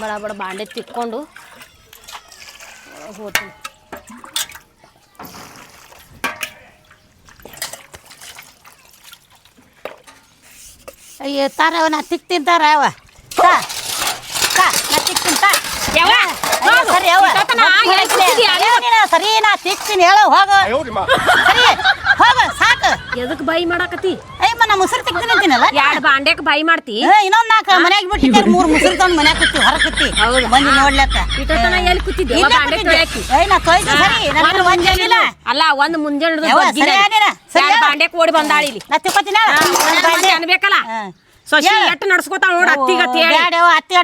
ಬಡ ಬಡ ಬಾಂಡೆ ತಿಕ್ಕೊಂಡು ಹೋಗ್ತೀನಿ ಅಯ್ಯೋ ತಾರ ನಾ ತಿಕ್ತೀನಿ ತಾರವ ತಾ ತಾ ನಾ ತಿಕ್ಕ ತಿಂತಾರ ಅವ. ಸರಿ ಇಷ್ಟೊತ್ತನ ಎಲ್ಲಿ ಕೂತಿದ್ಯಾ? ಹೇಳು ನೀನು, ಸರಿ ನಾ ತಿಕ್ತೀನಿ ಹೇಳ ಹೋಗ. ಸರಿ ಹೋಗ ಸಾಕು. ಎದಕ್ ಬಾಯಿ ಮಾಡಾಕತಿ ಅಯ್ಯಮ್ಮ ನಾ ಮುಸುರು ತಿಕ್ತೀನಿ ಅಂತೀನಲ್ಲ. ಎರಡು ಬಾಂಡೆಕ್ ಬಾಯಿ ಮಾಡ್ತಿ? ಇನ್ನೊಂದ್ ನಾಲ್ಕು ಮನ್ಯಾಗ ಬಿಟ್ಟಿದ್ದಾರೆ ಮೂರು ಮುಸುರು ತಂದು ಮನ್ಯಾಗ ಕುತ್ತಿ ಹೊರ ಕುತ್ತಿ ಹೌದು. ಬಂದು ನೋಡ್ಲಕ್ಕ. ಇಷ್ಟೊತ್ತನ ಎಲ್ಲಿ ಕೂತಿದ್ದೆ ಇಲ್ಲೇ ಬಾಂಡೆ. ತೊಳ್ಯಾಕಿ ಏಯ್ ನಾ ತೊಯ್ದು ಸರಿ ನನ್ನ ಒಂದ್ ಒಂದೇನಿಲ್ಲ ಅಲ್ಲ ಒಂದ್ ಮುಂಜಾನೆ ಹಿಡ್ದು ಸರಿ ಸರಿ. ಬಾಂಡೆಕ್ ಓಡಿ ಬಂದಾಳಿ ಇಲ್ಲಿ. ನಾ ತಿಕ್ಕೋತಿನ ಅನ್ಬೇಕಲ್ಲ ಸೊಸಿ ನಡ್ಸ್ಕೊತಾಳ ನೋಡ ಹೇಳಿ. ಅತ್ತಿ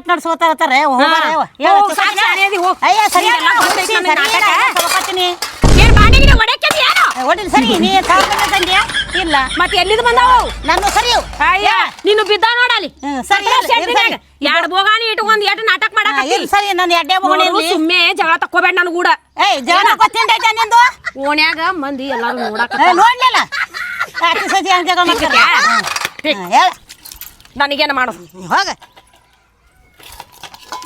ಹೋಗಾರ ಯವ್ವ. ಹೇಳು, ಹೋಗ್. ಸಾಕ್ ಹೋಗ್. ಅಯ್ಯ ಸರಿ ಸರಿ, ನಾಟಕ. ನಾ ತಗೊಳ್ತೀನಿ. ಏನ್ ಬಾಂಡೆಗಿನ ಒಡಕತಿ ಏನು? ಏ, ಹೊಡಿಲ್ ಸರಿ ನೀ ಸಾವುಕಾರ ತಂದ್ಯಾ? ಇಲ್ಲ. ಮತ್ತೆ ಎಲ್ಲಿದ್ ಬಂದಾವು ನಾನು ಸರಿ ಅಯ್ಯ ನೀನು ಬಿದ್ದ ನೋಡಲಿ ಹ್ಮ್, ಸರಿ, ಇರ್ಲಿ, ಇರ್ಲಿ, ಸರಿ. ಎರಡ್ ಬೋಗಾನಿ ಇಟ್ಕೊಂಡ್ ಎಟ್ ನಾಟಕ ಇಲ್ಲ ಸರಿ ನಾನು ಎಡ್ಡೆ ಸುಮ್ಮನೆ ಜಗಳ ತಕ್ಕೋಬೇಡ ನನ್ ಕೂಡ ಏಯ್ ಜನ ಗೊತ್ತಿಂದ ನಿಂದು? ಓಣ್ಯಾಗ ಮಂದಿ ಎಲ್ಲಾರು ನೋಡಕ್ಕೆ ಏ, ನೋಡ್ಲಿಲ್ಲ? ಹ್ಮ್, ಹೇಳ. ನನಗೇನ ಮಾಡು. ಹೋಗ.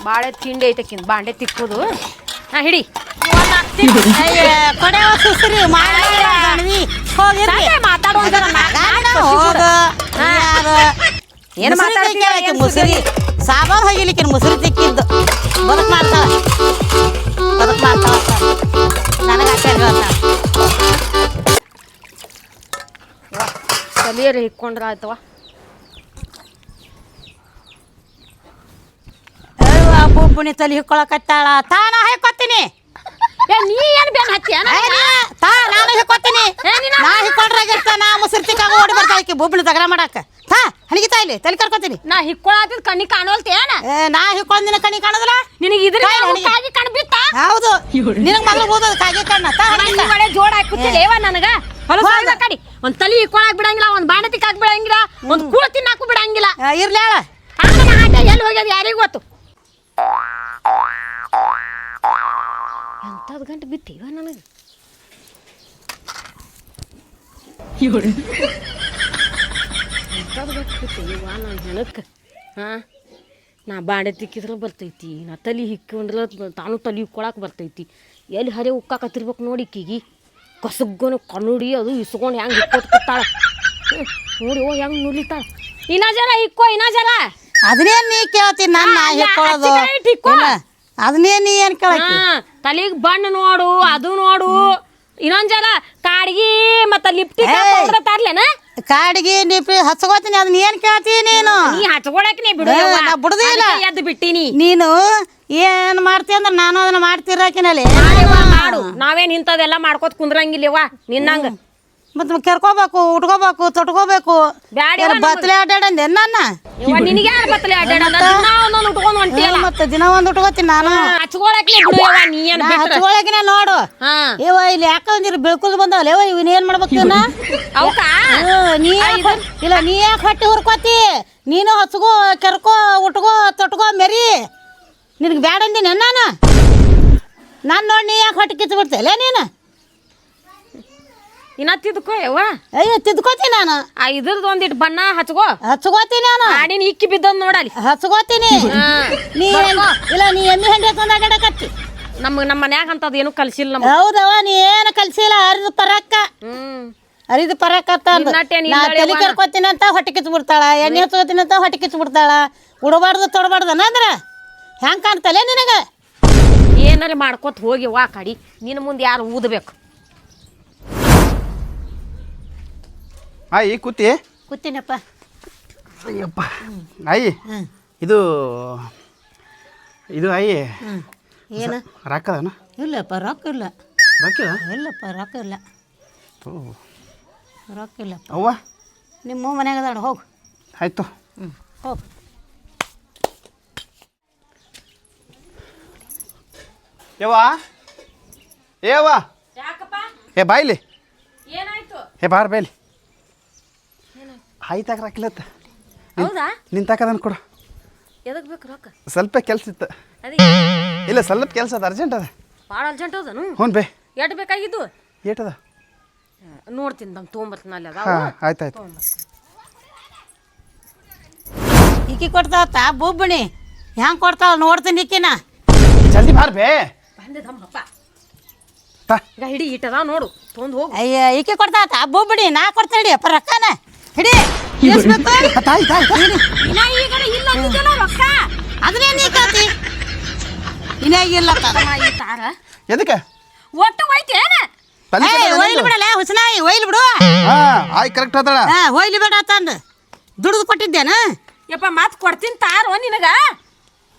ಬಾಳೆ ತಿಂಡಿ ಐತಕ್ಕಿಂತ ಬಾಂಡೆ ತಿಕ್ಕೋದು. ಹಾ ಹಿಡಿ. ಅಯ್ಯ, ಕೊಡೆವ ಸುಸ್ರಿ ಮಾಡಿಲ್ಲ ಗಣವಿ ಹೋಗಿರ್ಲಿ ಸಾಕೆ ಮಾತಾಡೋಣ ಜರ, ನಾ- ಗಾಡಿನ ನಾ ಹೋಗು ಹಾ. ಯಾರು? ಮುಸುರಿ ಏನ್ ಸಾಬಾನ್ ಹೋಗಿಲಿಕ್ಕೆ ಮುಸುರಿ ತಿಕ್ಕಿದ್ದು. ಬದುಕ್ ಮಾಡ್ತಾಳ. ಬದುಕ್ ಮಾಡ್ತಾವ ನನಗೆ ಅಷ್ಟೇ ಹೇಳ್ತಾಳ ತಲಿಯರ್ ಹಿಕ್ಕೊಂಡ್ರ ಆಯ್ತವ ಪುಣಿ ತಲೆ ಹಿಕ್ಕೊಳಕತ್ತಾಳ. ತಾನ ಹಿಕ್ಕೊತೀನಿ. ಏ ನೀ ಏನ್ ಬೇನ್ ಹತ್ತಿಯ ತಾ ನಾನು ಹಿಕ್ಕೊತೀನಿ? ನಾ ಹಿಕ್ಕೊಂಡ್ರಾಗಿರ್ತ ನಾ ಮುಸರ್ತಿ ತಿಕ್ಕಾಗ ಓಡಿ ಬರ್ತಾಳ ಆಕಿ ಬೊಬ್ಬಳು ತಗರ ಮಾಡಾಕ. ತಾ ಹಣಿಗಿತಾ ಇಲ್ಲಿ ತಲೆ ಕರ್ಕೊತೀನಿ. ನಾ ಹಿಕ್ಕೊಳತಿದ್ ಕಣ್ಣಿ ಕಾಣೋಲ್ತಿ ಏನ? ಏ ನಾ ಹಿಕ್ಕೊಂಡಿನ ನಿನ್ನ ಕಣಿ ಕಾಣದಲ್ಲ? ನಿನಗೆ ಇದ್ರ. ಕಾಗಿ ಕಣ್ ಬಿತ್ತ ಹೌದು ನಿನಗೆ ಮೊದಲು ಓದೋದು ಕಾಗಿ ಕಣ್ಣ. ತಾ ಹಣಿಗಿತಾ. ಒಳ್ಳೆ ಜೋಡ ಹಾಕುತ್ತಿಲ್ಲ ಏವ ನನಗ. ಹೊಲಸ. ಕಡಿ. ಒಂದ್ ತಲಿ ಹಿಕ್ಕೊಳಕ್ ಬಿಡಂಗಿಲ್ಲ ಒಂದ್ ಬಾಂಡೆ ತಿಕ್ಕಾಕ್ ಬಿಡಂಗಿಲ್ಲ ಒಂದ್ ಕೂಳ ತಿನ್ನಾಕು ಬಿಡಂಗಿಲ್ಲ. ಇರ್ಲಿ ಹೇಳ ಎಲ್ಲಿ ಹೋಗ್ಯದ ಯಾರಿಗೂ ಗೊತ್ತು? ಎಂತದ್ ಗಂಟೆ ಬಿತ್ತೀವ ನನಗೆ? ಎಂಥದ್ದು ಗಂಟೆ ಬಿತ್ತೀವ ನನ್ನ ಹೆಣಕ್ಕೆ? ಹಾಂ? ನಾ ಬಾಂಡೆ ತಿಕ್ಕಿದ್ರೆ ಬರ್ತೈತಿ ನಾ ತಲೆ ಹಿಕ್ಕೊಂಡ್ರೆ ತಾನು ತಲೆ ಹಿಕ್ಕೊಳಕ್ಕೆ ಬರ್ತೈತಿ. ಎಲ್ಲಿ ಹರಿ ಉಕ್ಕಾಕತ್ತಿರ್ಬೇಕು ನೋಡಿ ಕಿಗಿ ಕಸಗ್ಗನು ಕನ್ನುಡಿ ಅದು ಇಸ್ಕೊಂಡು ಹೆಂಗೆ ಹಿಕ್ಕೋತ್ ಕೂತಾಳ. ನೋಡಿ ಓ ಹೆಂಗೆ ನುಲಿತಾಳ ಇನ್ನ ಜರ ಇಕ್ಕೋ ಇನ್ನ ಜರ. ಅದನ್ನೇನ್ ನೀ ಕೇಳ್ತಿ ನನ್ನ ಹಿಕ್ಕೊಳ್ಳೋದು ಅದನ್ನೇ ನೀ ಏನ್ ಹಾ ತಲೆಗೆ ಬಣ್ಣ ನೋಡು ಅದು ನೋಡು. ಇನ್ನೊಂದ್ ಜನ ಕಾಡ್ಗಿ ಮತ್ತ ಲಿಪ್ಟಿ ಕಾಡ್ಗಿ ಲಿಪ್ಟಿ ತರ್ಲೇನ? ಕಾಡಿಗೆ ನಿಪಿ ಹಚ್ಕೋತೀನಿ ಅದನ್ನ ಏನ್ ಕೇಳ್ತೀನಿ ನೀನು? ನೀ ಹಚ್ಕೊಳಕ್ ನೀ ಬಿಡು ಬಿಡುದಿಲ್ಲ. ಎದ್ದು ಬಿಟ್ಟಿನಿ. ನೀನು ಏನ್ ಮಾಡ್ತೀಯ ಅಂದ್ರೆ ನಾನು ಅದನ್ನ ಮಾಡ್ತಿರಾಕಿನಲ್ಲಿ. ಮಾಡು. ನಾವೇನ್ ಇಂಥದೆಲ್ಲ ಮಾಡ್ಕೋತ ಕುಂದ್ರಂಗಿಲ್ಲವಾ ನಿನ್ನಂಗ. ಮತ್ತೆ ಕೆರ್ಕೋಬೇಕು ಉಟ್ಕೋಬೇಕು ತೊಟ್ಕೋಬೇಕು. ಬ್ಯಾಡ ಯವ್ವ, ಬತ್ಲೆ ಅಡ್ಡಾಡಂದೆ ನನ್ನ ನಿನಗೆ ಯಾರು ಬತ್ತಲೆ ಅಡ್ಡಾಡ ದಿನ ಒಂದೊಂದು ಉಟ್ಕೊಂಡ್ ಹೊಂಟಿಯಲ್ಲ. ಮತ್ತೆ ದಿನ ಒಂದ್ ಉಟ್ಕೋತೀನಿ ನಾನು. ಹಚ್ಕೊಳಕ್ ನೀ ಬಿಡು ಯವ್ವ, ನೀ ಏನ್ ನಾ ಬಿಟ್ರ? ಹಚ್ಕೊಳಕಿನ ನೋಡು. ಹಾ. ಏವ ಇಲ್ಲಿ ಯಾಕ ಒಂದಿರು ಬೆಳ್ಕುಲ್ ಬಂದವಲ್ಲ ಇವ ಇವನ್ ಏನ್ ಮಾಡ್ಬೇಕು ಇವನ್ನ ಅವಕ? ಹ್ಮ್, ನೀ ಯಾಕ್ ಹೊಟ್- ಇಲ್ಲ ನೀ ಯಾಕೆ ಹೊಟ್ಟೆ ಹುರ್ಕೋತಿ? ನೀನು ಹಚ್ಕೋ ಕೆರ್ಕೋ ಉಟ್ಕೋ ತೊಟ್ಕೋ ಮೆರಿ. ನಿನಗೆ ಬ್ಯಾಡ ಅಂದಿನ ನಾನು ನಾನು ನೋಡಿ ನೀ ಯಾಕೆ ಹೊಟ್ಟಿ ಕಿತ್ತು ಬಿಡ್ತೇಲೆ ನೀನು? ಇನ್ನ ತಿದ್ಕೋ ಯವ್ವ ಅಯ್ಯೋ ತಿದ್ಕೋತೀನಿ ನಾನು. ಆ ಇದ್ರದ್ದು ಒಂದಿಟ್ಟು ಬಣ್ಣ ಹಚ್ಕೋ. ಹಚ್ಕೋತೀನಿ ನಾನು. ಆಡಿನ ಇಕ್ಕಿ ಬಿದ್ದದ್ ನೋಡಲಿ ಹಚ್ಕೋತೀನಿ. ನೀ ಇಲ್ಲ ನೀ ಎಮ್ಮೆ ಹಂಡೆ ತಂದು ನಮ್ಮ ನಮ್ಮ ಮನ್ಯಾಗ ಅಂತದ್ ಏನು ಕಲ್ಸಿಲ್ಲ ನಮ್ಗೆ. ಹೌದವ ನೀ ಏನು ಕಲ್ಸಿಲ್ಲ ಅರಿದು ಪರಕ್ಕ. ಅರಿದು ಪರಕ್ಕ ಅಂತ ತಲೆ ವಾನ. ಅಂತ ಹೊಟ್ಟೆ ಕಿಚ್ಚು ಬಿಡ್ತಾಳ ಎಣ್ಣೆ ಹಚ್ಕೋತೀನಿ ಅಂತ ಹೊಟ್ಟೆ ಕಿಚ್ಚು ಬಿಡ್ತಾಳ ಉಡಬಾರ್ದು ತೊಡಬಾರ್ದು ಅಂದ್ರೆ ಹೆಂಗೆ ಕಾಣ್ತಲೆ ನಿನಗೆ? ಏನಾರ ಮಾಡ್ಕೊತ ಹೋಗಿ ವಾ ಕಡಿ. ನಿನ್ನ ಮುಂದೆ ಯಾರು ಊದಬೇಕು? ಆಯಿ ಕೂತಿ. ಕೂತೀನಪ್ಪ. ಅಯ್ಯಪ್ಪ. ಆಯಿ ಇದು ಇದು ಆಯಿ ಏನು? ರಾಕದನ ಇಲ್ಲಪ್ಪ ರೊಕ್ಕ ಇಲ್ಲ. ರೊಕ್ಕ ಇಲ್ಲಪ್ಪ ರೊಕ್ಕ ಇಲ್ಲ. ಓ. ರೊಕ್ಕ ಇಲ್ಲ ಅವ್ವ? ನಿಮ್ಮ ಮನ್ಯಾಗ ಅದಾಡ ಹೋಗು. ಆಯ್ತು. ಹ್ಞೂ ಹೋಗು. ಯವ್ವ? ಯಾಕಪ್ಪ? ಏ ಬಾಯ್ಲಿ ಏನಾಯ್ತು? ಏ ಬಾರ್ ಬಾಯ್ಲಿ ಆಯ್ತಾಗ ರಾಕಿಲತ್ತ ಹೌದಾ? ನಿನ್ ಅದನ್ನ ಕೊಡು ಎದಕ್ ಬೇಕು ರೊಕ್ಕ? ಸ್ವಲ್ಪ ಕೆಲ್ಸ ಇತ್ತು. ಅದೇ. ಇಲ್ಲ ಸ್ವಲ್ಪ ಕೆಲಸ ಅದ ಅರ್ಜೆಂಟ್ ಅದ. ಭಾಳ ಅರ್ಜೆಂಟ್ ಅದನು ಹ್ಞೂ ಬೇ. ಎಟ್ ಬೇಕಾಗಿದ್ದು? ಏಟದ ನೋಡ್ತೀನಿ ನಮ್ಮ ತೊಗೊಂಬರ್ತೀನಿ ಅಲ್ಲಿ ಅದ ಹಾಂ ಆಯ್ತು ಆಯ್ತು ಈಕಿ ತಾ ಬುಬ್ಬಣಿ ಹೆಂಗೆ ಕೊಡ್ತಾವ ನೋಡ್ತೀನಿ ಈಕಿನ. ಜಲ್ದಿ ಬಾರ್ ಬೇ. ಬಂದೆ ತಮ್ಮಪ್ಪ ತಾ. ಈಗ ಹಿಡಿ ಇಟ್ಟದ ನೋಡು. ತೊಂದು ಹೋಗು. ಅಯ್ಯ ಕೊಡ್ತಾ ಅಬ್ಬ ಬುಬ್ಬಣಿ ನಾ ಕೊಡ್ತೀನಿ ಅಪ್ಪ ರೊಕ್ಕನ. ಹಿಡಿ. ಎಷ್ಟ್ ಬೇಕು? ತಾಯಿ ತಾಯಿ ತಾಯಿ ಇನ್ನ ಈಗ ಇಲ್ಲ ಅಂದಿದ್ದಲ್ಲ ರೊಕ್ಕ. ಅದನ್ನೇ ನೀ ಕೇಳ್ತಿ. ಇನ್ನ ಇಲ್ಲ ಈ ತಾರ. ಎದಕ್ಕೆ? ಒಟ್ಟು ಹೋಯ್ತು ಏನ? ತಲೆ ಒಯ್ಲಿ ಬಿಡಲ್ಲ ಹುಸನಾಯಿ ಒಯ್ಲಿ ಬಿಡು. ಹಾಂ ಆಯ್ ಕರೆಕ್ಟ್ ಅದಾಳ ಹಾ ಒಯ್ಲಿ ಬೇಡ ತಂದು. ದುಡ್ದು ಕೊಟ್ಟಿದ್ದೇನ? ಯಪ್ಪ ಮಾತ್ ಕೊಡ್ತೀನಿ ತಾರೋ ನಿನಗ.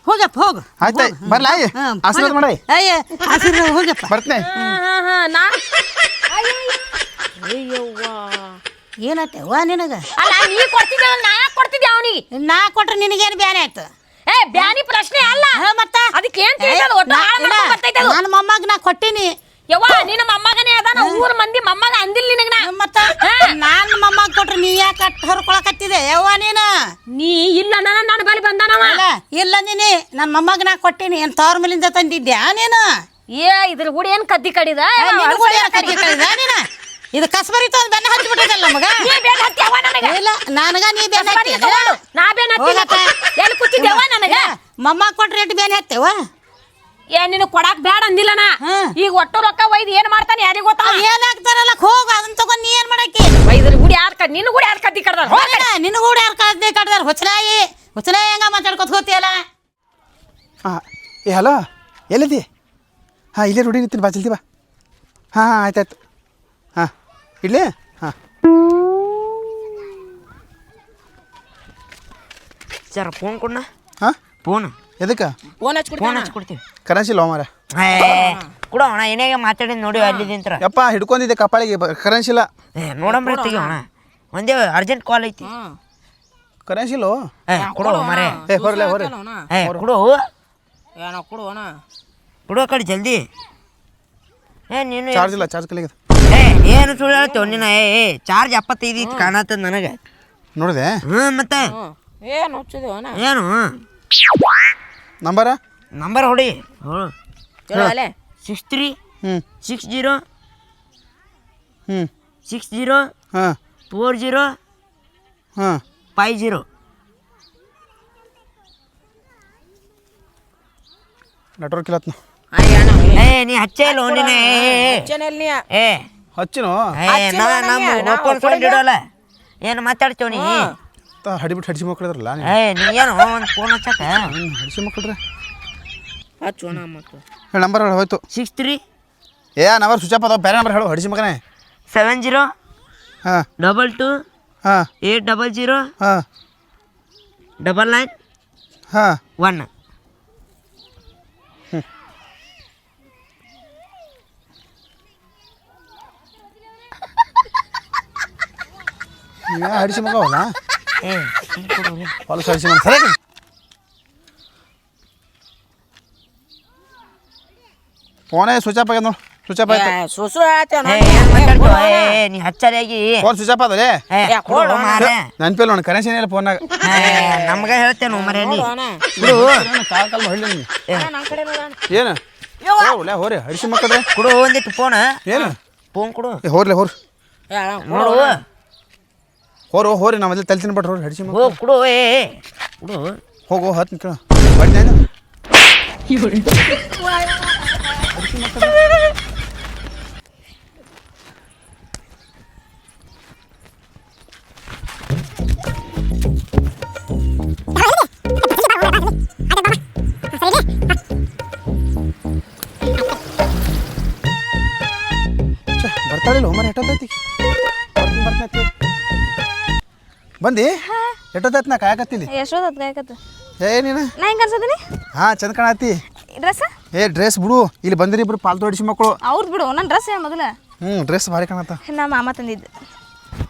ಹೋಗಪ್ಪ ಹೋಗು. ಆಯ್ತು ಆಯ್ತು. ಬರ್ಲಾ ಆಯ್. ಹ್ಮ್, ಆಶೀರ್ವಾದ ಹೋಗಪ್ಪ. ಮಾಡಿ ಅಯ್ಯ ಹೋಗಪ್ಪ. ಬರ್ತನೆ. ಹಾ ಹಾ ಹಾ ನಾ ಅಯ್ಯವ್ವ. ಏನತ್ತೆ ವಾ ನಿನಗ. ಅಲ್ಲ ನೀ ಕೊಡ್ತಿದ್ದೆ ನಾ ಯಾಕೆ ಕೊಡ್ತಿದ್ದೆ ಅವನಿಗೆ? ನಾ ಕೊಟ್ರೆ ನಿನಗೇನು ಬ್ಯಾನೆ ಆಯ್ತು? ಏ ಬ್ಯಾನಿ ಪ್ರಶ್ನೆ ಅಲ್ಲ. ಹಾ, ಮತ್ತ. ಅದಕ್ಕೆ ಏನ್ ತಿಳಿದದ ಒಟ್ಟು ಹಾಳ್ ಮಾಡ್ಕೊಂಡ್ ಬರ್ತೈತೆ ಅದು. ನನ್ನ ಮೊಮ್ಮಗ ನಾ ಕೊಟ್ಟಿನಿ. ಯವ್ವ ನಿನ್ನ ಮೊಮ್ಮಗನೇ ಅದಾನ ಊರ್ ಮಂದಿ ಮೊಮ್ಮಗ ಅಂದಿಲ್ಲ ನಿನಗ ನಾ. ಮತ್ತ. ನಾನ್ ಮೊಮ್ಮಗ ಕೊಟ್ರೆ ನೀ ಯಾಕೆ ಅಟ್ ಹೊರ್ಕೊಳಕತ್ತಿದೆ? ಯವ್ವ ನೀನು? ನೀ ಇಲ್ಲ ನನ್ನ ನನ್ನ ಬಳಿ ಬಂದಾನವ. ಅಲ್ಲ ಇಲ್ಲ ನೀನಿ. ನನ್ನ ಮೊಮ್ಮಗ ನಾ ಕೊಟ್ಟಿನಿ. ಏನ್ ತವ್ರ ಮೇಲಿಂದ ತಂದಿದ್ಯಾ ನೀನು? ಏ ಇದ್ರ ಗುಡಿ ಏನ್ ಕದ್ದಿ ಕಡಿದ? ಏ, ನಿನಗ್ ಏನ್ ಕಳ್ದ ನೀನು? ಇದು ಕಸ್ಬರಿತ ಬೆನ್ನ ಹಚ್ಚಿಬಿಟ್ಟಿದ್ದಲ್ಲ ಮಗ ನೀ ಬೇಡ ಹತ್ಯವ ನನಗ? ಇಲ್ಲ ನನಗ ನೀ ಬೆನ್ನ ಬರೀ ಹತ್ತಿ ತಗೊಂಡು ನಾ ಬೇನ್ ಹತ್ತಿಲ್ಲ. ಎಲ್ಲಿ ಕೂತಿದ್ದೇವ ನನಗ? ಮಮ್ಮ ಕೊಟ್ರೆ ಎಷ್ಟು ಬೇನೆ ಹತ್ತೇವ? ಏ ನಿನಗ್ ಕೊಡಾಕ್ ಬೇಡ ಅಂದಿಲ್ಲ ನಾ. ಈಗ ಒಟ್ಟು ರೊಕ್ಕ ಒಯ್ದು ಏನ್ ಮಾಡ್ತಾನೆ ಯಾರಿಗೆ ಗೊತ್ತಾ? ಏನ್ ಹಾಕ್ತಾರಲ್ಲ ಹೋಗು ಅದನ್ನ ತಗೊಂಡ್ ನೀ ಏನ್ ಮಾಡಕ್ಕೆ? ಒಯ್ದ್ರ ಗುಡಿ ಯಾರ್ ಕಡ್ ನಿನ್ನ ಗುಡಿ ಯಾರ್ ಕದ್ದಿ ಕಡ್ದಾರ? ನಿನ್ನ ಕೂಡ. ಯಾರು ಕದ್ದಿ ಕಡ್ದಾರ? ಹೊಚ್ಚಲಾಯಿ ಹೊಚ್ಚಲಾಯಿ ಹೆಂಗ ಮಾತಾಡ್ಕೊತ ಹೋತಿಯಲ್ಲ ಹಾಂ ಏ ಹಲೋ ಎಲ್ಲಿದ್ದಿ? ಹಾಂ ಇಲ್ಲೇ ರೂಢಿ ನಿಂತೀನಿ ಬಾ ಜಲ್ದಿ ಬಾ. ಹಾಂ ಹಾಂ ಆಯ್ತು ಆಯ್ತು. ಹಾಂ ಇಲ್ಲಿ? ಹಾಂ. ಸರ್ ಫೋನ್ ಕೊಡ್ನ? ಹಾಂ? ಫೋನ್ ಎದಕ್ಕೆ? ಫೋನ್ ಫೋನ್ ಹಚ್ಕೊಡ್ತೀವಿ ಕರೆನ್ಸಿ ಲೋ ಮಾರ ಕೊಡ ಅಣ್ಣ ಏನೇ ಮಾತಾಡಿ ನೋಡಿ ಅಲ್ಲಿದಿಂತ್ರ ಯಪ್ಪ ಹಿಡ್ಕೊಂಡಿದ್ದೆ ಕಪಾಳಿಗೆ ಕರೆನ್ಸಿ ಇಲ್ಲ. ಏ ನೋಡಂಬ್ರಿ ಅಣ್ಣ. ಒಂದೇ ಅರ್ಜೆಂಟ್ ಕಾಲ್ ಐತಿ. ಕರೆನ್ಸಿ ಲೋ ಏ ಕೊಡು ಮರೆ ಏ ಹೊರಲೆ ಹೊರ ಏ ಕೊಡು. ಏನೋ ಅಣ್ಣ. ಕೊಡು ಆ ಕಡೆ ಜಲ್ದಿ. ಏ ನೀನು ಚಾರ್ಜ್ ಇಲ್ಲ ಚಾರ್ಜ್ ಕಲಿಗೆ ಏ ಏನು ಸುಳ್ಳು ಹೇಳ್ತೇವೆ ನಿನ್ನ ಏ ಏ ಚಾರ್ಜ್ ಎಪ್ಪತ್ತೈದು ಇತ್ತು ಕಾಣತ್ತದ ನನಗೆ. ನೋಡಿದೆ? ಹ್ಞೂ ಮತ್ತೆ? ಏನು ಏನು? ನಂಬರ? ನಂಬರ್ ಹೊಡಿ. ಹ್ಞೂ. ಚಲೋ ಅಲೆ. ಸಿಕ್ಸ್ ತ್ರೀ ಹ್ಞೂ. ಸಿಕ್ಸ್ ಜೀರೋ ಹ್ಞೂ. ಸಿಕ್ಸ್ ಜೀರೋ ಹಾಂ. ಫೋರ್ ಜೀರೋ ಹಾಂ. Five zero. ನೆಟ್ವರ್ಕ್ ಇಲ್ಲ ಏ. ನೀ ಹಚ್ಚೇ ಏ. ಏ. ಹಚ್ಚಿನು? ಇಡೋಲ್ಲ. ಏನು ಮಾತಾಡ್ತೇವ ನೀ? ತ ಹಡಿಬಿಟ್ಟು ಹಡಿಸಿ ಮಕ್ಕಳಿದ್ರಲ್ಲ ಏ ನೀ ಏನು ಒಂದು ಫೋನ್ ಹಚ್ಚಕ? ಹ್ಞೂ ಹಡಿಸಿ ಮಕ್ಕಳ್ರೆ. ಹಚ್ಚೋಣ ಮತ್ತು. ಹೇಳಿ ನಂಬರ್ ಹೇಳಿ ಹೋಯ್ತು. ಸಿಕ್ಸ್ ತ್ರೀ ಏ ನಂಬರ್ ಸ್ವಿಚ್ ಅಪ್ ಅದಾವ ಬೇರೆ ನಂಬರ್ ಹೇಳು ಹಡಿಸಿ ಮಗನೇ. ಸೆವೆನ್ ಜೀರೋ ಹಾಂ. ಡಬಲ್ ಟು ಹಾಂ. ಏಟ್ ಡಬಲ್ ಜೀರೋ ಹಾಂ. ಡಬಲ್ ನೈನ್ ಹಾಂ. ಒನ್ ನೀವೇ ಹಡಿಸಿ ಮಗ ಅವನ? ಹೊಲಸು ಹಡಿಸಿ ಮಗ ಸರಿ. ಫೋನೇ ಸ್ವಿಚ್ ಆಫ್ ಆಗ್ಯದ ನೋಡಿ. ಸ್ವಿಚ್ ಆಫ್ ಆಯ್ತು? ಸುಸು ನೀ ಹಚ್ಚರಿಯಾಗಿ. ಫೋನ್ ಸ್ವಿಚ್ ಆಫ್ ಮಾರೆ. ನೆನಪಿಲ್ಲ ನೋಡಿ ಕರೆನ್ಸಿ ಏನಿಲ್ಲ ಫೋನಾಗ ನಮ್ಗೆ ಹೇಳ್ತೇನೆ ಮರೆ ನೀ. ಕೊಡು ಕಾಲ್ ಕಾಲ್ ಹೊಳ್ಳಿ ನನ್ ಕಡೆ ನೋಡೋಣ ಏನು? ಹೋರಿ ಹಡಿಸಿ ಮಕ್ಕಳ್ರೆ ಕೊಡು ಫೋನ್. ಏನು? ಫೋನ್ ಕೊಡು. ಹೋರ್ಲೆ ಹೋರ್. ನೋಡು. ಹೋರು ಹೋರಿ ನಾವು ಅಲ್ಲಿ ತಲ್ತೀನಿ ಬಿಟ್ರು ಹೋರಿ ಹಡಿಸಿ ಮಕ್ಕ ಹೋಗ್ ಕೊಡು ಏ ಏ, ಕೊಡು. ಹೋಗು ಹತ್ತು ಕೇಳ ಬಡ್ನೇನು ಬರ್ತಾಳಿಲ್ಲ ಮರ ಎಟ್ಟೊತ್ತೈತಿ ಬರ್ತೀನಿ ಬರ್ತೀನಿ ಬಂದಿ? ಎಷ್ಟೊತ್ತ ನಾ ಕಾಯಕತ್ತೀನಿ? ಎಷ್ಟೊತ್ತು ಕಾಯಕತ್ತ? ಏ ನೀನು? ನಾ ಹೆಂಗೆ ಅನ್ಸದಿನಿ ಹಾ ಚಂದ ಕಾಣತಿ ಡ್ರೆಸ್ ಏ ಡ್ರೆಸ್ ಬಿಡು. ಇಲ್ಲಿ ಬಂದಿರಿ ಇಬ್ರು ಪಾಲ್ ಹೊಡಿಸಿ ಮಕ್ಕಳು. ಅವ್ರದ್ದು ಬಿಡು ನನ್ನ ಡ್ರೆಸ್ ಏನು ಮೊದಲ? ಹ್ಞೂ ಡ್ರೆಸ್ ಭಾರಿ ಕಾಣತ್ತ. ನಮ್ಮ ಮಾಮ ತಂದಿದ್ದು.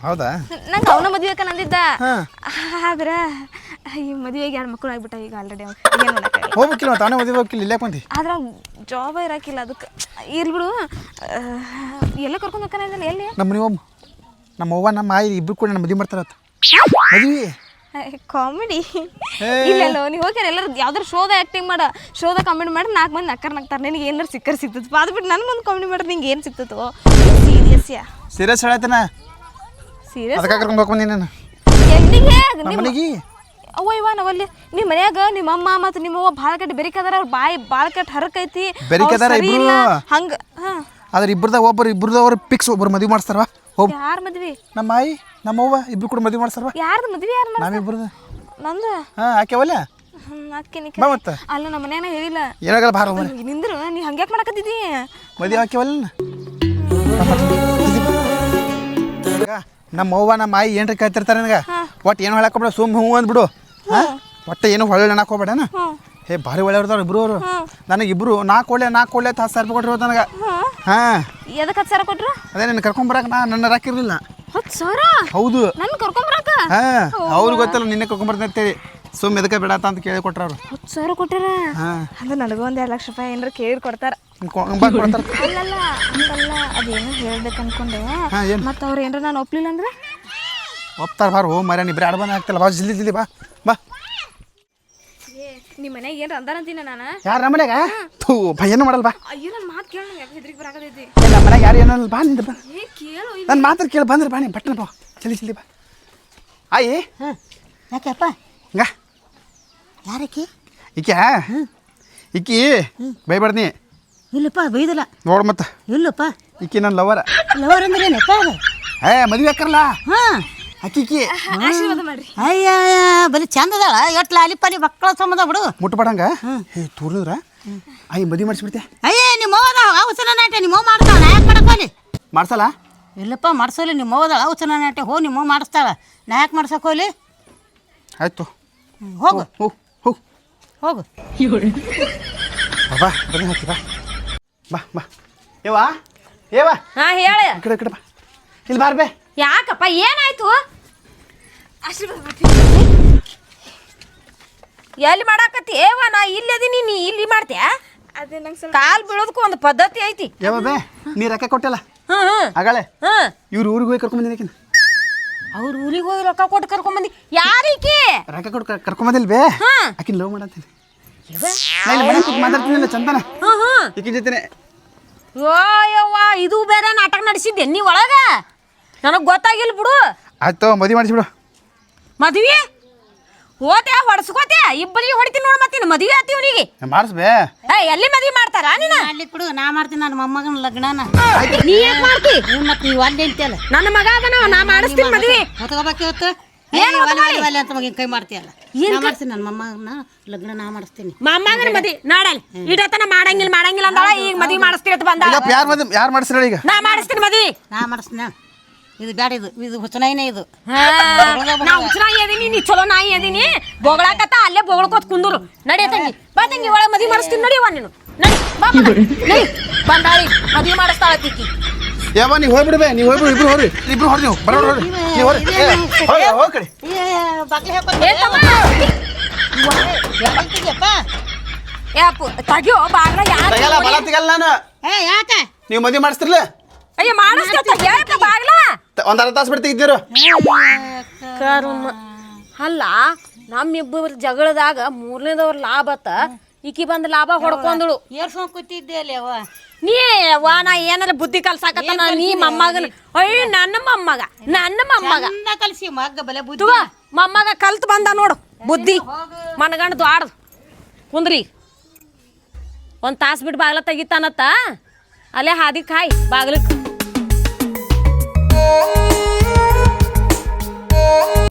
ಹೌದಾ? ನಂಗೆ ಅವನ ಮದುವೆ ನಂದಿದ್ದ ಆದ್ರೆ ಈ ಮದುವೆಗೆ ಎರಡು ಮಕ್ಕಳು ಆಗ್ಬಿಟ್ಟ ಈಗ ಆಲ್ರೆಡಿ ಏನು ಮಾಡಕ್ಕೆ ಹೋಗ್ಬೇಕಿಲ್ಲ ಮತ್ತೆ ಅವನೇ ಮದುವೆ ಹೋಗಿಲ್ಲ ಇಲ್ಲೇ ಬಂದಿ? ಆದ್ರೆ ಜಾಬ್ ಇರಾಕಿಲ್ಲ ಅದಕ್ಕೆ ಇರ್ಬಿಡು ಬಿಡು. ಎಲ್ಲ ಕರ್ಕೊಂಡು ಹೋಗ್ತಾನೆ ಎಲ್ಲಿ? ನಮ್ಮ ನೀವು ನಮ್ಮ ಅವ್ವ ನಮ್ಮ ಆಯಿ ಇಬ್ರು ಕೂಡ ನಮ್ಮ ಮದುವೆ ಮಾಡ್ತಾರತ್ತ ಮದುವೆ. ಕಾಮಿಡಿ ಇಲ್ಲ ನೀವು ಹೋಗ್ಯಾರ ಎಲ್ಲರೂ ಯಾವ್ದಾರು ಶೋದ ಆ್ಯಕ್ಟಿಂಗ್ ಮಾಡ ಶೋದ ಕಾಮಿಡಿ ಮಾಡಿ ನಾಲ್ಕು ಮಂದಿ ನಕ್ಕರ್ ನಗ್ತಾರೆ. ನಿನಗೆ ಏನಾರು ಸಿಕ್ಕರ್ ಸಿಗ್ತದೆ ಅದು ಬಿಟ್ಟು ನನ್ನ ಮುಂದೆ ಕಾಮಿಡಿ ಮಾಡಿದ್ರೆ ನಿಂಗೆ ಏನು ಸಿಗ್ತದೋ? ಸೀರಿಯಸ್ ಯಾ? ಸೀರಿಯಸ್ ಹೇಳತ್ತನ? ಸೀರಿಯಸ್ ಅದಕ್ಕೆ ಕರ್ಕೊಂಡು ಹೋಗ್ಬಂದಿ ನಾನು ಎಲ್ಲಿಗೆ? ನಮ್ಮ ಮನೆಗೆ. ಅವ್ವ ಇವ ನಾವಲ್ಲಿ ನಿಮ್ಮ ಮನ್ಯಾಗ ನಿಮ್ಮ ಅಮ್ಮ ಮತ್ತು ನಿಮ್ಮ ಅವ್ವ ಭಾಳ ಕಟ್ಟಿ ಬೆರಿಕದಾರ ಅವ್ರ ಬಾಯಿ ಭಾಳ ಕಟ್ಟಿ ಹರಕೈತಿ. ಬೆರಿಕದಾರ ಇಬ್ರು? ಹಂಗ ಹಾಂ. ಆದ್ರೆ ಇಬ್ರದಾಗ ಒಬ್ಬರು ಇಬ್ರದವ್ರು ಪಿಕ್ಸ್ ಒಬ್ಬರು ಮದುವೆ ಮಾಡ್ತಾರವ ಹೋಗಿ. ಯಾರು ಮದ್ವಿ? ನಮ್ಮ ಆಯಿ ನಮ್ಮ ಅವ್ವ ಇಬ್ರು ಕೂಡ ಮದುವೆ ಮಾಡ್ತಾರವ ಯಾರ್ದು ಮದ್ವಿ ಯಾರು ಮಾಡ ನಾವಿಬ್ರದ್ದು ನಂದು ಹಾಂ ಆಕೆವಲ್ಲ ಅಕ್ಕಿನಿ ಬಾ ಮತ್ತೆ. ಅಲ್ಲ ನಮ್ಮ ಮನ್ಯಾಗ ಹೇಳಿಲ್ಲ. ಏನಾಗಲ್ಲ ಬಾರ ನಿಂದ್ರು ನೀ ಹಂಗ್ಯಾಕ್ ಮಾಡಕತ್ತಿದ್ದಿ? ಮದುವೆ ಆಕೆವಲ್ಲ ನಮ್ಮ ಅವ್ವ ನಮ್ಮ ಆಯಿ ಏನ್ರ ಕೇಳ್ತಿರ್ತಾರೆ ನನಗೆ? ಒಟ್ಟು ಏನು ಹೇಳಕ್ಕೋಬೇಡ ಸುಮ್ಮ ಹ್ಞೂ ಅಂದ್ಬಿಡು. ಹಾಂ? ಒಟ್ಟು ಏನು ಹೊಳ್ಳೆ ಅನ್ನಕ್ಕೆ ಹೋಗ್ಬೇಡನ ಹೇ ಭಾರಿ ಒಳ್ಳೆಯವ್ರದವ್ರು ಇಬ್ರು ಅವರು ನನಗೆ ಇಬ್ರು ನಾಲ್ಕು ಒಳ್ಳೆ ನಾಲ್ಕು ಒಳ್ಳೆ ಹತ್ತು ಸಾವಿರ ರೂಪಾಯಿ ಕೊಟ್ಟಿರೋದು ನನಗೆ. ಹಾಂ. ಎದಕ್ಕೆ ಹತ್ತು ಸಾವಿರ ಕೊಟ್ರು? ಅದೇ ನಿನ್ನ ಕರ್ಕೊಂಬರಕ್ಕೆ ನಾ ನನ್ನ ರಾಕಿರ್ಲಿಲ್ಲ ಹತ್ತು ಸಾವಿರ? ಹೌದು. ನನ್ನ ಬರಕ? ಹಾಂ. ಅವ್ರಿಗೆ ಗೊತ್ತಲ್ಲ ನಿನ್ನೆ ಕರ್ಕೊಂಬರ್ತೀನಿ ಅಂತೇಳಿ. ಸುಮ್ಮ ಎದಕ್ಕೆ ಬೇಡ ಅಂತ ಕೇಳಿ ಕೊಟ್ರ ಅವರು. ಹತ್ತು ಸಾವಿರ ಕೊಟ್ಟಾರ? ಹಾಂ. ಅಂದ್ರೆ ನನಗೂ ಒಂದು ಎರಡು ಲಕ್ಷ ರೂಪಾಯಿ ಏನಾರ ಕೇಳಿ ಕೊಡ್ತಾರ. ಅಲ್ಲಲ್ಲ ಅದೇನೋ ಹೇಳ್ಬೇಕು ಅನ್ಕೊಂಡೆ. ಮತ್ತೆ ಅವ್ರು ಏನಾರ ನಾನು ಒಪ್ಲಿಲ್ಲ ಅಂದ್ರೆ? ಒಪ್ತಾರೆ ಬಾರ ಓ ಮರ ನೀ ಬ್ರಾಡ್ ಬಂದು ಆಗ್ತಿಲ್ಲ. ಬಾ ಜಲ್ದಿ ಜಲ್ದಿ ಬಾ. ಬಾ. ನಿಮ್ಮ ಮನೆಗೆ ಏನಾರ ಅಂದಾರಂತೀನಿ ನಾನು? ಯಾರು ನಮ್ಮ ಮನ್ಯಾಗ? ಥೂ ಭಯನ ಏನು ಮಾಡಲ್ಲ ಬಾ ಅಯ್ಯೋ ನನ್ನ ಮಾತು ಕೇಳ ನಂಗೆ ಯಾಕೆ ಹೆದ್ರಿಗೆ ಬರಾಕತೈತಿ ನಮ್ಮ ಮನೆಗೆ ಯಾರು ಏನಲ್ಲ ಬಾ ನಿಂದ ಬಾ. ಏ ಕೇಳು ನನ್ನ ಮಾತ್ರ ಕೇಳಿ ಬಂದ್ರೆ ಬಾ ನೀ ಬಟ್ಟನ ಬಾ. ಜಲ್ದಿ ಜಲ್ದಿ ಬಾ. ಆಯಿ. ಹಾಂ. ಯಾಕೆಪ್ಪ? ಹಂಗ. ಯಾರಕ್ಕಿ? ಈಕೆ ಇಕ್ಕಿ ಬೈಬಾರ್ದು ಇಲ್ಲಪ್ಪ ಬೈದಿಲ್ಲ. ನೋಡು ಮತ್ತೆ. ಇಲ್ಲಪ್ಪ. ಇಕ್ಕಿ ನನ್ನ ಲವರ ಲವರ್ ಅಂದ್ರೆ ಏನಪ್ಪ ಏ ಮದುವೆ ಹಾಕರಲ್ಲ ಹಾಂ. ಆಕಿಕಿ ಆಶೀರ್ವಾದ ಮಾಡ್ರಿ. ಅಯ್ಯ ಬರೀ ಚಂದ ಅದಾಳ. ಎಷ್ಟು ಲಾಲಿ ಪಾಲಿ ಮಕ್ಕಳ ಸಂಬಂಧ ಬಿಡು. ಮುಟ್ಬೇಡಂಗ ಏ ತೋರಿದ್ರ ಅಯ್ಯ ಮದಿ ಮಾಡಿಸ್ಬಿಡ್ತೆ ಅಯ್ಯ ನಿಮ್ಮ ಅವ್ವದ ಅವಸರ ನಾಟ ನಿಮ್ಮ ಅವ್ವ ಮಾಡ್ತಾಳ. ನಾ ಯಾಕೆ ಮಾಡಕೋಲಿ ಮಾಡ್ಸಲ್ಲ? ಇಲ್ಲಪ್ಪ ಮಾಡ್ಸಲ್ಲ ನಿಮ್ಮ ಅವ್ವದ ಅವಸರ ನಾಟ್ಯ. ಹೋ ನಿಮ್ಮ ಅವ್ವ ಮಾಡಿಸ್ತಾಳ. ನಾ ಯಾಕೆ ಮಾಡ್ಸಕೋಲಿ ಆಯ್ತು. ಹೋಗು. ಹೋಗು ಹೋಗು. ಹೋಗು ಬಾ ಬನ್ನಿ ಹಾಕಿ ಬಾ. ಬಾ ಬಾ. ಏವಾ ಏವಾ ಹಾಂ ಹೇಳ. ಈ ಕಡೆ ಕಡೆ ಬಾ. ಇಲ್ಲಿ ಬಾರ್ಬೇ. ಯಾಕಪ್ಪ ಏನಾಯ್ತು? ಎಲ್ಲಿ ಮಾಡಾಕತ್ತಿ? ಏವ ನಾ ಇಲ್ಲಿ ಅದೀನಿ ನೀ ಇಲ್ಲಿ ಮಾಡ್ತೀಯ? ಅದೇ ನಂಗೆ ಸ್ವಲ್ಪ ಕಾಲ್ ಬೀಳೋದಕ್ಕೂ ಒಂದು ಪದ್ಧತಿ ಐತಿ. ಯಾವ ಬೇ ನೀ ರೊಕ್ಕ ಕೊಟ್ಟಲ್ಲ? ಹ್ಞೂ ಹ್ಞೂ ಆಗಾಳೆ ಹ್ಞೂ ಇವ್ರು ಊರಿಗೆ ಹೋಗಿ ಕರ್ಕೊಂಬಂದಿನ ಅವ್ರ ಊರಿಗೆ ಹೋಗಿ ರೊಕ್ಕ ಕೊಟ್ಟು ಕರ್ಕೊಂಬಂದಿ ಯಾರೀಕಿ? ರೊಕ್ಕ ಕೊಟ್ಟು ಕರ್ಕೊಂಬಂದಿಲ್ಲ ಬೇ? ಹಾ. ಆಕಿನ ಲವ್ ಮಾಡತ್ತೀನಿ ನಾ ಇಲ್ಲಿ ಮನೆ ಕೂತ್ ಮಾತಾಡ್ತೀನಿ ಚಂದನ? ಹ್ಞೂ ಹ್ಞೂ ಈಕಿನ ಜೊತೆನೆ. ಯವ್ವ ಇದು ಬೇರೆ ನಾಟಕ ನಡೆಸಿದ್ದೆ ನೀ ಒಳಗ? ನನಗೆ ಗೊತ್ತಾಗಿಲ್ಲ ಬಿಡು. ಆಯ್ತು ಮದುವೆ ಮಾಡಿಸ್ಬಿಡು ಮದ್ವಿ? ಹೋತೆ ಹೊಡ್ಸ್ಕೋತೆ ಇಬ್ಬರಿಗೆ ಹೊಡಿತೀನಿ ನೋಡ್ ಮತ್ತೀನಿ ಮದ್ವೆ ಆತಿ ಇವನಿಗೆ? ಮಾಡಿಸ್ಬೇ. ಏ ಎಲ್ಲಿ ಮದ್ವಿ ಮಾಡ್ತಾರ ನೀನ? ಅಲ್ಲಿ ಕೊಡು ನಾ ಮಾಡ್ತೀನಿ ನನ್ನ ಮೊಮ್ಮಗನ ಲಗ್ನನ. ನೀ ಯಾಕೆ ಮಾಡ್ತಿ? ಮತ್ತೆ ನೀವು ಅಲ್ಲಿ ಅಂತೀಯಲ್ಲ ನನ್ನ ಮಗ ಅದನ ನಾ ಮಾಡಿಸ್ತೀನಿ ಮದ್ವಿ. ಹೊತ್ಕೋಬೇಕು ಇವತ್ತು. ಏನ್ ಏನ್ ಒಲೆ ಅಂತ ಮಗಿನ ಕೈ ಮಾಡ್ತೀಯಲ್ಲ. ನಾ ಮಾಡ್ತೀನಿ ನನ್ನ ಮೊಮ್ಮಗನ ಲಗ್ನ ನಾ ಮಾಡಿಸ್ತೀನಿ. ಮೊಮ್ಮಗನ ಮದ್ವಿ. ನಾಡಲ್ ಇಡತನ ಮಾಡಂಗಿಲ್ಲ ಮಾಡಂಗಿಲ್ಲ ಅಂದಾಳ. ಈಗ ಮದ್ವಿ ಮಾಡಿಸ್ತೀರ ಅಂತ ಯಾರು ಮದುವೆ ಯಾರು ಮಾಡಿಸ್ರಿ ಈಗ? ನಾ ಮಾಡಿಸ್ತೀನಿ ಮದ್ವಿ. ನಾ ಮಾಡಿಸ್ತೀನಿ. ಇದು ಬ್ಯಾಡ ಇದು ಇದು ಹುಚ್ಚನಾಯಿನೇ ಇದು. ನಾ ಹುಚ್ಚನಾಯಿ ಅದೀನಿ ನೀ ಚಲೋ ನಾಯಿ ಅದೀನಿ. ಬೊಗಳಾಕತ್ತ ಅಲ್ಲೇ ಬೊಗಳಕೋತ್ ಕುಂದರು. ನಡಿ ತಂಗಿ ಬಾ ತಂಗಿ ಒಳಗೆ ಮದ್ವಿ ಮಾಡಿಸ್ತೀನಿ ನಡಿವ ನೀನು. ನಡಿ ಬಾ ಮಗ. ನಡಿ ಬಂದಾಳಿ ಮದ್ವಿ ಮಾಡಿಸ್ತಾಳ ತಿಕ್ಕಿ ಯಾವ ನೀವು ಹೋಗ್ಬಿಡ್ಬೇ ನೀವು ಹೋಗ್ಬಿಡು ಇಬ್ರು ಹೋಗ್ರಿ ಇಬ್ರು ಹೊಡ್ರಿ ನೀವು ಬರೋರು ಹೋಗ್ರಿ. ನೀವು ಹೋಗ್ರಿ. ಏ, ಹೋಗಿ ಹೋಗಿ ಕಡೆ. ಬಾಗ್ಲಿ ಏ ತಮ್ಮ. ಹಾಕೋಪ್ಪ ಏ ಅಪ್ಪು ತಗಿಯೋ ಬಾಗ್ಲ ತೆಗಲ್ಲ ಯಾರು ಬಲ ತೆಗಲ್ಲ ನಾನು. ಏ ಯಾಕೆ? ನೀವು ಮದುವೆ ಮಾಡಿಸ್ತಿರ್ಲ? ಅಯ್ಯ ಮಾಡಿಸ್ತೀವ ಹೇಳಪ್ಪ ಬಾಗ್ಲ. ಒಂದು ಅರ್ಧ ತಾಸು ಬಿಟ್ಟು ತೆಗಿದ್ದೀರು ಕರುಮ ಅಲ್ಲ ನಮ್ಮಿಬ್ಬರ ಜಗಳದಾಗ ಮೂರನೇದವ್ರ ಲಾಭ ಆತ ಈಕಿ ಬಂದ ಲಾಭ ಹೊಡ್ಕೊಂದಳು ಏರ್ಸ್ಕೊಂಡ್ ಕೂತಿದ್ದೆ ಅಲ್ಲಿ ಅವ ನೀ ವಾ ನಾ ಏನಾರ ಬುದ್ಧಿ ಕಲ್ಸಾಕತ್ತ ನೀ ಮೊಮ್ಮಗನ ಅಯ್ಯ ನನ್ನ ಮೊಮ್ಮಗ ನನ್ನ ಮೊಮ್ಮಗ. ಕಲ್ಸಿ ಮಗ್ಗ ಬಲೆ ಬುದ್ಧಿ. ಮೊಮ್ಮಗ ಕಲ್ತ್ ಬಂದ ನೋಡು ಬುದ್ಧಿ. ಮನಗಂಡ್ ದ್ವಾಡ್ದು. ಕುಂದ್ರಿ. ಒಂದ್ ತಾಸ್ ಬಿಟ್ಟು ಬಾಗ್ಲ ತೆಗಿತಾನತ್ತ. ಅಲ್ಲೇ ಹಾದಿ ಕಾಯಿ ಬಾಗ್ಲಕ್ಕೆ